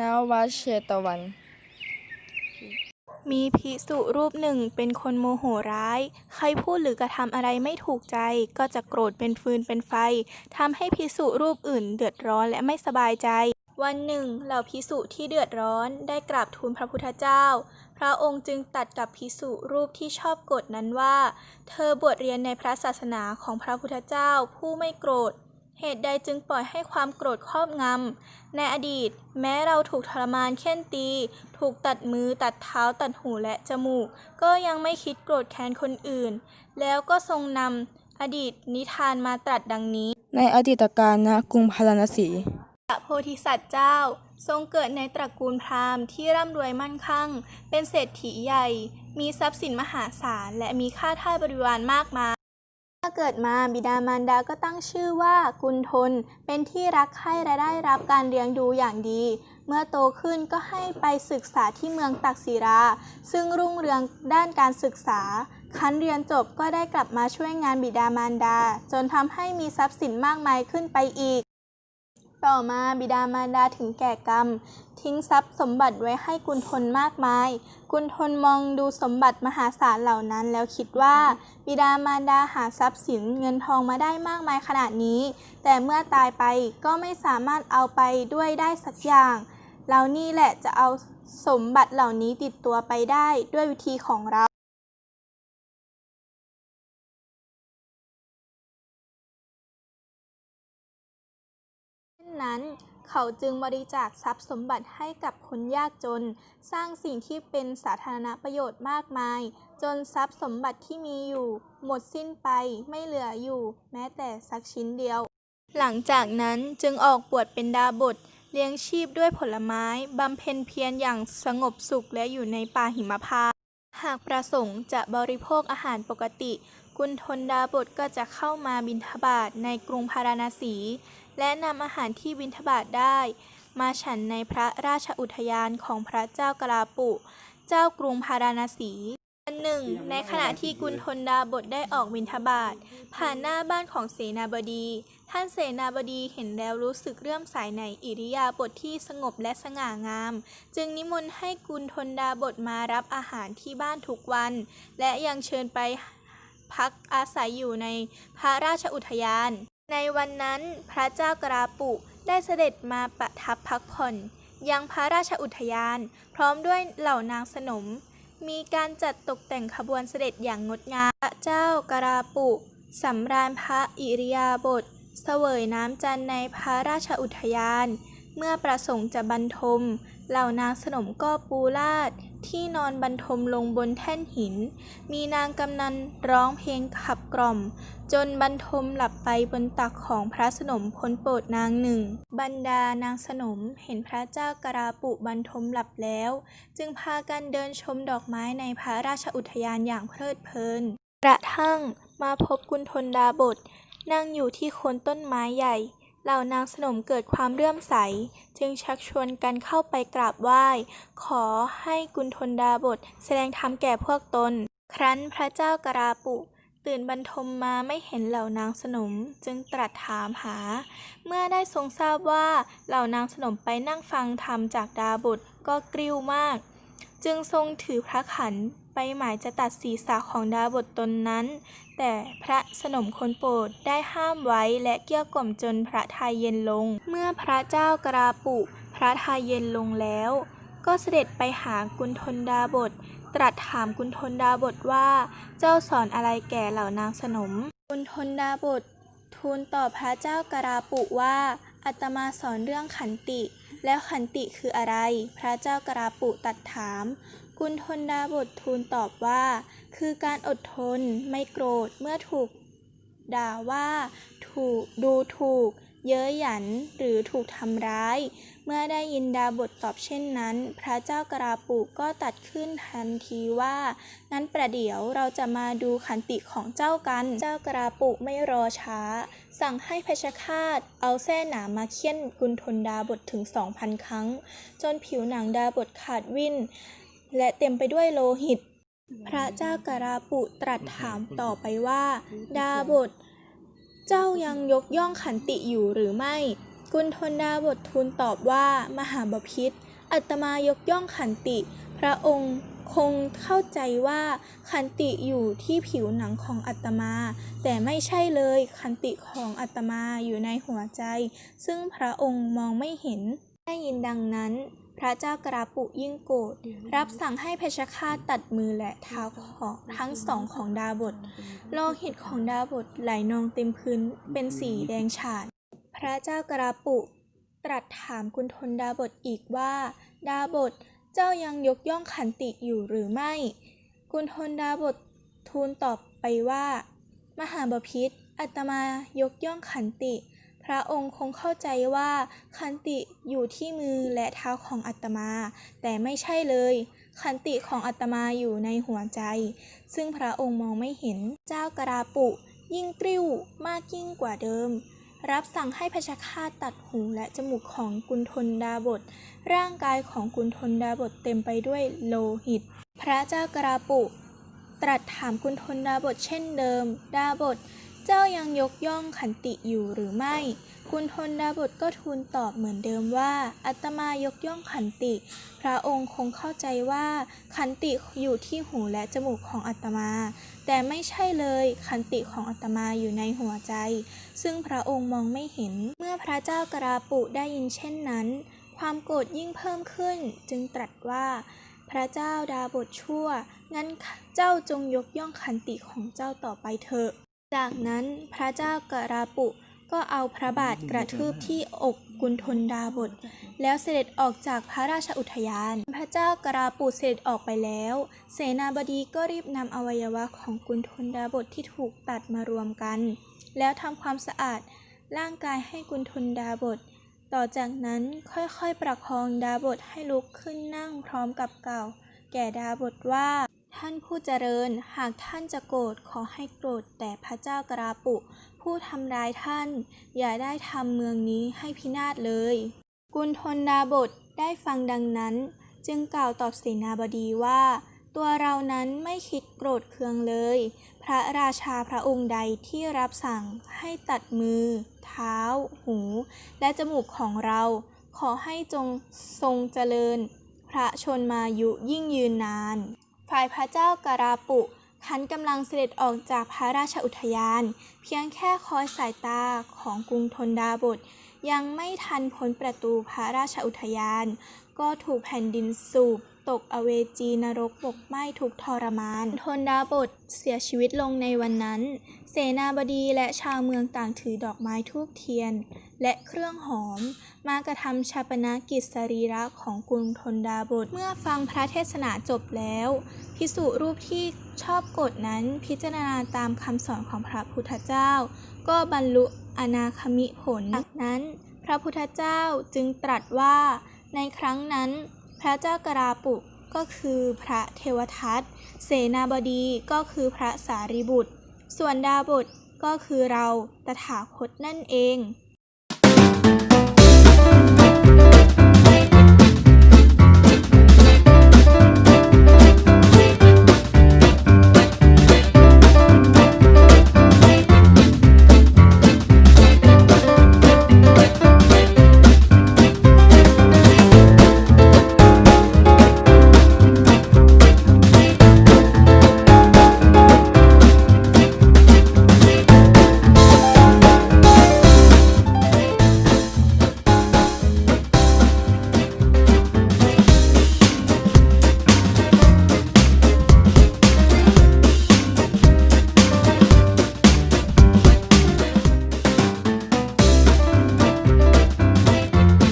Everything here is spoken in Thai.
ณวัดเชตวัน มีภิกษุรูปหนึ่งเป็นคนโมโหร้าย ใครพูดหรือกระทำอะไรไม่ถูกใจ ก็จะโกรธเป็นฟืนเป็นไฟทำให้ภิกษุรูปอื่น เดือดร้อนและไม่สบายใจ วันหนึ่ง เหล่าภิกษุที่เดือดร้อนได้กราบทูลพระพุทธเจ้า พระองค์จึงตัดกับภิกษุรูปที่ชอบโกฎนั้นว่า เธอบวชเรียนในพระศาสนาของพระพุทธเจ้าผู้ไม่โกรธ เหตุใดจึงปล่อยให้ความโกรธครอบงำ ในอดีต แม้เราถูกทรมานเข่นตี ถูกตัดมือตัดเท้าตัดหูและจมูก ก็ยังไม่คิดโกรธแค้นคนอื่น แล้วก็ทรงนำอดีตนิทานมาตรัสดังนี้ ในอดีตการณกรุงพาราณสีพระโพธิสัตว์เจ้า ทรงเกิดในตระกูลพราหมณ์ที่ร่ำรวยมั่นคั่งเป็นเศรษฐีใหญ่ มีทรัพย์สินมหาศาลและมีข้าทาสบริวารมากมายถ้า เกิดมาบิดามารดาก็ตั้งชื่อว่ากุนทน เป็นที่รักใคร่และได้รับการเลี้ยงดูอย่างดี เมื่อโตขึ้นก็ให้ไปศึกษาที่เมืองตักศิรา ซึ่งรุ่งเรืองด้านการศึกษา คันเรียนจบก็ได้กลับมาช่วยงานบิดามารดา จนทำให้มีทรัพย์สินมากมายขึ้นไปอีก ต่อมาบิดามารดาถึงแก่กรรม ทิ้งทรัพย์สมบัติไว้ให้กุณฑลมากมาย กุณฑลมองดูสมบัติมหาศาลเหล่านั้น แล้วคิดว่า บิดามารดาหาทรัพย์สินเงินทองมาได้มากมายขนาดนี้ แต่เมื่อตายไปก็ไม่สามารถเอาไปด้วยได้สักอย่างเรานี่แหละจะเอาสมบัติเหล่านี้ติดตัวไปได้ด้วยวิธีของเรา นั้น เขาจึงบริจาคทรัพย์สมบัติให้กับคนยากจน สร้างสิ่งที่เป็นสาธารณประโยชน์มากมาย จนทรัพย์สมบัติที่มีอยู่ หมดสิ้นไปไม่เหลืออยู่ แม้แต่สักชิ้นเดียว หลังจากนั้นจึงออกบวชเป็นดาบทเลี้ยงชีพด้วยผลไม้ บำเพ็ญเพียรอย่างสงบสุขและอยู่ในป่าหิมพานต์หากประสงค์จะบริโภคอาหารปกติ กุณฑลดาบทก็จะเข้ามาบิณฑบาตในกรุงพาราณสี และนำอาหารที่บิณฑบาตได้ มาฉันในพระราชอุทยานของพระเจ้ากลาปุ เจ้ากรุงพาราณสีวันหนึ่งในขณะที่กุณฑลดาบทได้ออกบิณฑบาตผ่านหน้าบ้านของเสนาบดี ท่านเสนาบดีเห็นแล้วรู้สึกเรื่อมใสในอิริยาบถทที่สงบและสง่างาม จึงนิมนต์ให้กุณฑลดาบทมารับอาหารที่บ้านทุกวัน และยังเชิญไปพักอาศัยอยู่ในพระราชอุทยาน ในวันนั้นพระเจ้ากราปุได้เสด็จมาประทับพักผ่อน ยังพระราชอุทยานพร้อมด้วยเหล่านางสนม มีการจัดตกแต่งขบวนเสด็จอย่างงดงาม พระเจ้ากราปุสำราญพระอิริยาบถเสวยน้ำจันในพระราชอุทยาน เมื่อประสงค์จะบรรทม เหล่านางสนมก็ปูลาด ที่นอนบรรทมลงบนแท่นหิน มีนางกำนันร้องเพลงขับกล่อม จนบรรทมหลับไปบนตักของพระสนมคนโปรดนางหนึ่ง บรรดานางสนมเห็นพระเจ้ากราปุบรรทมหลับแล้ว จึงพากันเดินชมดอกไม้ในพระราชอุทยานอย่างเพลิดเพลิน กระทั่งมาพบกุณฑลดาบทนั่งอยู่ที่โคนต้นไม้ใหญ่ เหล่านางสนมเกิดความเลื่อมใส จึงชักชวนกันเข้าไปกราบไหว้ ขอให้กุณฑลดาบทแสดงธรรมแก่พวกตน ครั้นพระเจ้ากราปุตื่นบรรทมมาไม่เห็นเหล่านางสนมจึงตรัสถามหา เมื่อได้ทรงทราบว่าเหล่านางสนมไปนั่งฟังธรรมจากดาบทก็กริ้วมาก จึงทรงถือพระขัน ไปหมายจะตัดศีรษะของดาบทตนนั้น แต่พระสนมคนโปรดได้ห้ามไว้และเกี้ยกล่อมจนพระทัยเย็นลง เมื่อพระเจ้ากราปุ พระทัยเย็นลงแล้ว ก็เสด็จไปหากุณฑลดาบท ตรัสถามกุณฑลดาบทว่า เจ้าสอนอะไรแก่เหล่านางสนม กุณฑลดาบท ทูลตอบพระเจ้ากราปุว่าอาตมาสอนเรื่องขันติ แล้วขันติคืออะไร พระเจ้ากราปุตรัสถาม กุณฑลดาบททูลตอบว่า คือการอดทนไม่โกรธเมื่อถูกด่าว่า ถูกดูถูก เย้ยหยันหรือถูกทำร้าย เมื่อได้ยินดาบทตอบเช่นนั้น พระเจ้ากราปุกก็ตัดขึ้นทันทีว่างั้นประเดี๋ยวเราจะมาดูขันติของเจ้ากัน เจ้ากราปุกไม่รอช้า สั่งให้เพชฌฆาตเอาแส้หนามมาเคี่ยนกุณฑลดาบทถึงสองพันครั้ง จนผิวหนังดาบทขาดวิ่น และเต็มไปด้วยโลหิต พระเจ้ากราปุตรัสถามต่อไปว่า ดาบท เจ้ายังยกย่องขันติอยู่หรือไม่ กุณฑลดาบททูลตอบว่ามหาบพิษอัตมายกย่องขันติ พระองค์คงเข้าใจว่าขันติอยู่ที่ผิวหนังของอัตมา แต่ไม่ใช่เลยขันติของอัตมาอยู่ในหัวใจ ซึ่งพระองค์มองไม่เห็นได้ยินดังนั้น พระเจ้ากราปุยิ่งโกรธรับสั่งให้เพชฌฆาตตัดมือและเท้าของทั้งสองของดาบทโลหิตของดาบทไหลนองเต็มพื้นเป็นสีแดงฉาน พระเจ้ากราปุตรัสถามกุณฑลดาบทอีกว่า ดาบทเจ้ายังยกย่องขันติอยู่หรือไม่กุณฑลดาบททูลตอบไปว่า มหาบพิตรอัตมายกย่องขันติ ระองค์คงเข้าใจว่าขันติอยู่ที่มือและเท้าของอัตมา แต่ไม่ใช่เลย ขันติของอัตมาอยู่ในหัวใจ ซึ่งพระองค์มองไม่เห็นเจ้ากราปุ ยิ่งกริ้วมากยิ่งกว่าเดิม รับสั่งให้พชฌฆาตตัดหูและจมูกของกุณฑลดาบท ร่างกายของกุณฑลดาบทเต็มไปด้วยโลหิต พระเจ้ากราปุ ตรัสถามกุณฑลดาบทเช่นเดิม ดาบท เจ้ายังยกย่องขันติอยู่หรือไม่ กุณฑลดาบทก็ทูลตอบเหมือนเดิมว่า อัตมายกย่องขันติ พระองค์คงเข้าใจว่า ขันติอยู่ที่หูและจมูกของอัตมา แต่ไม่ใช่เลย ขันติของอัตมาอยู่ในหัวใจ ซึ่งพระองค์มองไม่เห็น เมื่อพระเจ้ากราปุได้ยินเช่นนั้น ความโกรธยิ่งเพิ่มขึ้น จึงตรัสว่าพระเจ้าดาบทชั่ว งั้นเจ้าจงยกย่องขันติของเจ้าต่อไปเถอะ จากนั้นพระเจ้ากราปุก็เอาพระบาทกระทืบที่อกกุณฑลดาบท แล้วเสด็จออกจากพระราชอุทยาน พระเจ้ากราปุเสด็จออกไปแล้ว เสนาบดีก็รีบนำอวัยวะของกุณฑลดาบทที่ถูกตัดมารวมกัน แล้วทำความสะอาดร่างกายให้กุณฑลดาบท ต่อจากนั้นค่อยๆประคองดาบทให้ลุกขึ้นนั่งพร้อมกับเก่า แก่ดาบทว่า ท่านผู้เจริญ หากท่านจะโกรธขอให้โกรธแต่พระเจ้ากราปุ ผู้ทำร้ายท่าน อย่าได้ทำเมืองนี้ให้พินาศเลย กุณฑลดาบทได้ฟังดังนั้น จึงกล่าวตอบเสนาบดีว่า ตัวเรานั้นไม่คิดโกรธเคืองเลย พระราชาพระองค์ใดที่รับสั่งให้ตัดมือ เท้า หู และจมูกของเรา ขอให้จงทรงเจริญ พระชนมายุยิ่งยืนนาน ฝ่ายพระเจ้ากราปุขันกำลังเสด็จออกจากพระราชอุทยาน เพียงแค่คอยสายตาของกรุงธนดาบท ยังไม่ทันพ้นประตูพระราชอุทยาน ก็ถูกแผ่นดินสูบตกอเวจีนรกบกไหม้ทุกทรมาน ทนดาบทเสียชีวิตลงในวันนั้น เสนาบดีและชาวเมืองต่างถือดอกไม้ทูบเทียน และเครื่องหอม มากระทำชาปนกิจสรีระของกรุงธนดาบท เมื่อฟังพระเทศนาจบแล้ว พิสุรูปที่ชอบกฎนั้นพิจารณาตามคำสอนของพระพุทธเจ้า ก็บรรลุอนาคมิผล จากนั้น พระพุทธเจ้าจึงตรัสว่า ในครั้งนั้น พระเจ้ากราปุกก็คือพระเทวทัต เสนาบดีก็คือพระสารีบุตร ส่วนดาบทก็คือเราตถาคตนั่นเอง